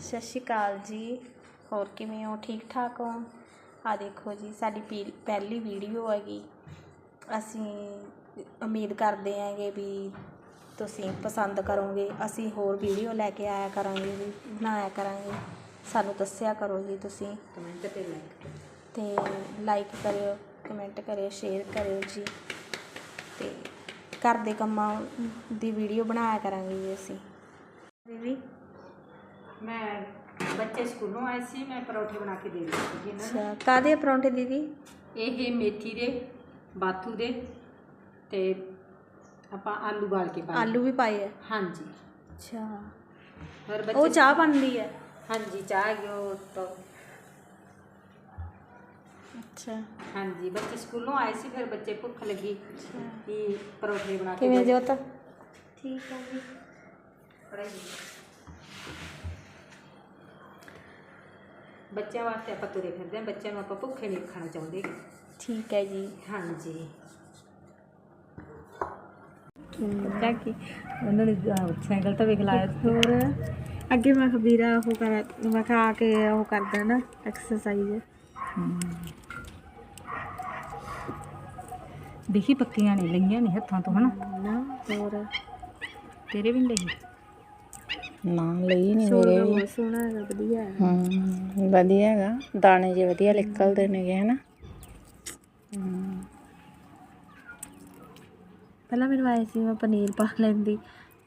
ਸਤਿ ਸ਼੍ਰੀ ਅਕਾਲ ਜੀ। ਹੋਰ ਕਿਵੇਂ ਹੋ? ਠੀਕ ਠਾਕ ਹੋ? ਆ ਦੇਖੋ ਜੀ ਸਾਡੀ ਪੀ- ਪਹਿਲੀ ਵੀਡੀਓ ਹੈਗੀ। ਅਸੀਂ ਉਮੀਦ ਕਰਦੇ ਹਾਂਗੇ ਵੀ ਤੁਸੀਂ ਪਸੰਦ ਕਰੋਗੇ। ਅਸੀਂ ਹੋਰ ਵੀਡੀਓ ਲੈ ਕੇ ਆਇਆ ਕਰਾਂਗੇ ਵੀ ਬਣਾਇਆ ਕਰਾਂਗੇ। ਸਾਨੂੰ ਦੱਸਿਆ ਕਰੋ ਜੀ ਤੁਸੀਂ। ਕਮੈਂਟ ਤੇ ਲਾਈਕ ਤੇ ਲਾਈਕ ਕਰਿਓ ਕਮੈਂਟ ਕਰਿਓ ਸ਼ੇਅਰ ਕਰਿਓ ਜੀ। ਤੇ ਘਰ ਦੇ ਕੰਮਾਂ ਦੀ ਵੀਡੀਓ ਬਣਾਇਆ ਕਰਾਂਗੇ ਜੀ ਅਸੀਂ। ਦੀਦੀ? ਮੈਂ ਬੱਚੇ ਸਕੂਲੋਂ ਆਏ ਸੀ ਮੈਂ ਪਰੌਠੇ ਬਣਾ ਕੇ ਦੇ ਰਹੀ ਸੀ ਇਹਨਾਂ ਨੂੰ ਅੱਛਾ ਕਾਦੇ ਪਰੌਂਠੇ ਦੀਦੀ ਇਹ ਮੇਥੀ ਦੇ ਬਾਥੂ ਦੇ ਤੇ ਆਪਾਂ ਆਲੂ ਬਾਲ ਕੇ ਪਾਏ ਆਲੂ ਵੀ ਪਾਏ ਆ ਹਾਂਜੀ ਅੱਛਾ ਹੋਰ ਉਹ ਬੱਚੇ ਚਾਹ ਬਣਦੀ ਹੈ ਹਾਂਜੀ ਚਾਹ ਗਿਓ ਤਾਂ ਅੱਛਾ ਹਾਂਜੀ ਬੱਚੇ ਸਕੂਲੋਂ ਆਏ ਸੀ ਫਿਰ ਬੱਚੇ ਭੁੱਖ ਲੱਗੀ ਕਿ ਪਰੌਠੇ ਬਣਾ ਕੇ ਕਿਵੇਂ ਦਿਓ। ਜੋਤ ਠੀਕ ਹੈ ਜੀ ਪੜ੍ਹਾਈ ਦੀ। ਬੱਚਿਆਂ ਵਾਸਤੇ ਆਪਾਂ ਤੁਰੇ ਫਿਰਦੇ ਹਾਂ ਬੱਚਿਆਂ ਨੂੰ ਆਪਾਂ ਭੁੱਖੇ ਨਹੀਂ ਖਾਣਾ ਚਾਹੁੰਦੇ। ਠੀਕ ਹੈ ਜੀ। ਹਾਂਜੀ। ਕਿਆ ਕੀ ਉਹਨਾਂ ਨੇ ਸਾਈਕਲ ਤਾਂ ਵੇਖ ਲਾਇਆ ਹੋਰ ਅੱਗੇ ਮੈਂ ਖਬੀਰਾ ਉਹ ਕਰ ਮੈਂ ਖਾ ਕੇ ਉਹ ਕਰਦਾ ਨਾ ਐਕਸਰਸਾਈਜ਼ ਦੇਖੀ ਪੱਕੀਆਂ ਨਹੀਂ ਲਈਆਂ ਨਹੀਂ ਹੱਥਾਂ ਤੋਂ ਹਨਾ? ਨਾ ਹੋਰ। ਤੇਰੇ ਵੀ ਨਹੀਂ ਨਾ ਲਈ ਨਹੀਂ ਮੇਰੇ। ਵੀ ਬਹੁਤ ਸੋਹਣਾ ਹੈਗਾ ਵਧੀਆ ਹੈ। ਹਮ ਵਧੀਆ ਹੈਗਾ। ਦਾਣੇ ਜੇ ਵਧੀਆ ਨਿਕਲਦੇ ਨੇਗੇ ਹਨਾ। ਹਮ, ਪਹਿਲਾਂ ਮੈਨੂੰ ਆਏ ਸੀ ਮੈਂ ਪਨੀਰ ਪਾ ਲੈਂਦੀ।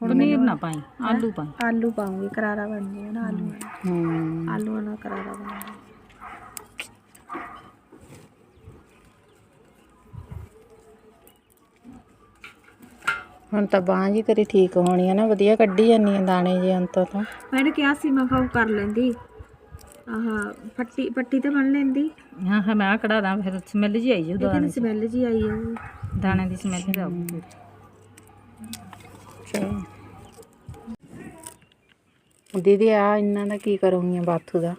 ਹੁਣ ਪਨੀਰ ਨਾ ਪਾਈ ਆਲੂ ਪਾਈ। ਆਲੂ ਪਾਉਂਗੀ ਕਰਾਰਾ ਬਣ ਜਾਏਗਾ ਨਾ ਆਲੂ ਹਮ ਆਲੂਆਂ ਨਾਲ ਕਰਾਰਾ ਬਣ ਜਾਏਗਾ ਹੁਣ ਤਾਂ ਬਾਂਹ ਜੀ ਤੇਰੀ ਠੀਕ ਹੋਣੀ ਹੈ ਨਾ ਵਧੀਆ ਕੱਢੀ ਜਾਂਦੀ ਹੈ ਦਾਣੇ ਜੇ ਅੰਤੋਂ ਤੋਂ ਮੈंने ਕਿਹਾ ਸੀ ਮੈਂ ਕਿਹਾ ਕਰ ਲੈਂਦੀ। ਆਹ ਪੱਟੀ ਪੱਟੀ ਤਾਂ ਬਣ ਲੈਂਦੀ। ਹਾਂ ਹਾਂ ਮੈਂ ਕਢਾ ਦਾਂ ਫਿਰ ਸਮੈਲ ਜੀ ਆਈ ਜੀ ਲੇਕਿਨ ਸਮੈਲ ਜੀ ਆਈ ਹੈ ਦਾਣੇ ਦੀ ਸਮੈਲ ਹੀ ਆਊਗੀ ਚਲੋ ਦੀਦੀ ਆ ਇਹਨਾਂ ਦਾ ਕੀ ਕਰੂੰਗੀ ਬਾਥੂ ਦਾ?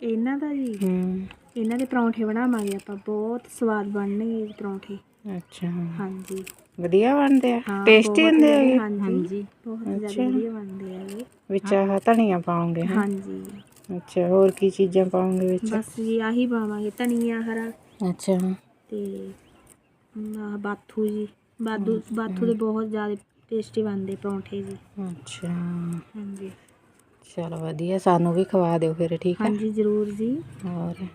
ਇਹਨਾਂ ਦਾ ਜੀ? ਹਮ ਇਹਨਾਂ ਦੇ ਪਰੌਂਠੇ ਬਣਾਵਾਂਗੇ ਆਪਾਂ ਬਹੁਤ ਸਵਾਦ ਬਣਨਗੇ ਇਹ ਪਰੌਂਠੇ। ਅੱਛਾ। ਹਾਂਜੀ। ਵਧੀਆ ਬਣਦੇ ਆ ਹਾਂ ਟੇਸਟੀ ਬਹੁਤ ਹੁੰਦੇ ਵਧੀਆ, ਹੈਗੇ। ਹਾਂਜੀ ਬਹੁਤ ਜ਼ਿਆਦਾ ਵਧੀਆ ਬਣਦੇ ਆ ਇਹ। ਵਿੱਚ ਆਹ ਧਨੀਆ ਪਾਉਂਗੇ? ਹਾਂਜੀ। ਅੱਛਾ ਹੋਰ ਕੀ ਚੀਜ਼ਾਂ ਪਾਉਂਗੇ ਵਿੱਚ? ਬਸ ਜੀ ਆਹੀ ਪਾਵਾਂਗੇ ਧਨੀਆ ਹਰਾ। ਅੱਛਾ। ਤੇ ਆਹ ਬਾਥੂ ਜੀ ਬਾਦੂ ਬਾਥੂ ਦੇ ਬਹੁਤ ਜ਼ਿਆਦਾ ਟੇਸਟੀ ਬਣਦੇ ਪਰੌਂਠੇ ਜੀ। ਅੱਛਾ। ਹਾਂਜੀ। ਚਲੋ ਵਧੀਆ ਸਾਨੂੰ ਵੀ ਖਵਾ ਦਿਓ ਫਿਰ ਠੀਕ ਹੈ ਹਾਂਜੀ ਜ਼ਰੂਰ ਜੀ। ਹੋਰ?